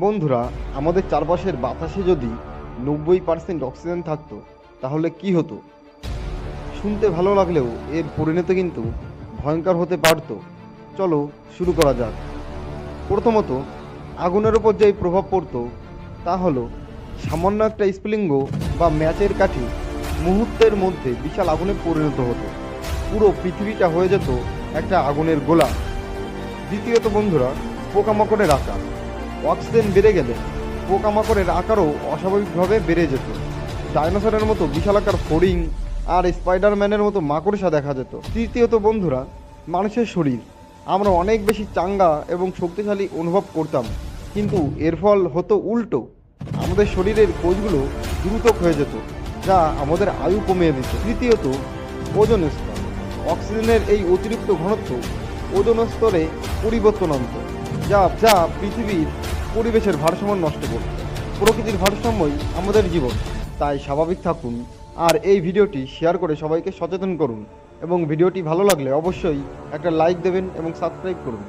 বন্ধুরা, আমাদের চারপাশের বাতাসে যদি নব্বই পার্সেন্ট অক্সিজেন থাকতো, তাহলে কি হতো? শুনতে ভালো লাগলেও এর পরিণতি কিন্তু ভয়ঙ্কর হতে পারতো। চলো শুরু করা যাক। প্রথমত, আগুনের ওপর যেই প্রভাব পড়তো, তা হলো সামান্য একটা স্প্লিঙ্গ বা ম্যাচের কাঠি মুহূর্তের মধ্যে বিশাল আগুনে পরিণত হতো। পুরো পৃথিবীটা হয়ে যেত একটা আগুনের গোলা। দ্বিতীয়ত বন্ধুরা, পোকামাকড়ের আকার। অক্সিজেন বেড়ে গেলে পোকামাকড়ের আকারও অস্বাভাবিকভাবে বেড়ে যেত। ডাইনোসরের মতো বিশালাকার ফড়িং আর স্পাইডারম্যানের মতো মাকড়সা দেখা যেত। তৃতীয়ত বন্ধুরা, মানুষের শরীর। আমরা অনেক বেশি চাঙ্গা এবং শক্তিশালী অনুভব করতাম, কিন্তু এর ফল হতো উল্টো। আমাদের শরীরের কোষগুলো দ্রুত হয়ে যেত, যা আমাদের আয়ু কমিয়ে দিত। তৃতীয়ত ওজন স্তর। অক্সিজেনের এই অতিরিক্ত ঘনত্ব ওজন স্তরে পরিবর্তন আনত। যা যা পৃথিবীর পরিবেশের ভারসাম্য নষ্ট করবে প্রকৃতির ভারসাম্যই আমাদের জীবন। তাই স্বাভাবিক থাকুন। আর এই ভিডিওটি শেয়ার করে সবাইকে সচেতন করুন। এবং ভিডিওটি ভালো লাগলে অবশ্যই একটা লাইক দেবেন এবং সাবস্ক্রাইব করুন।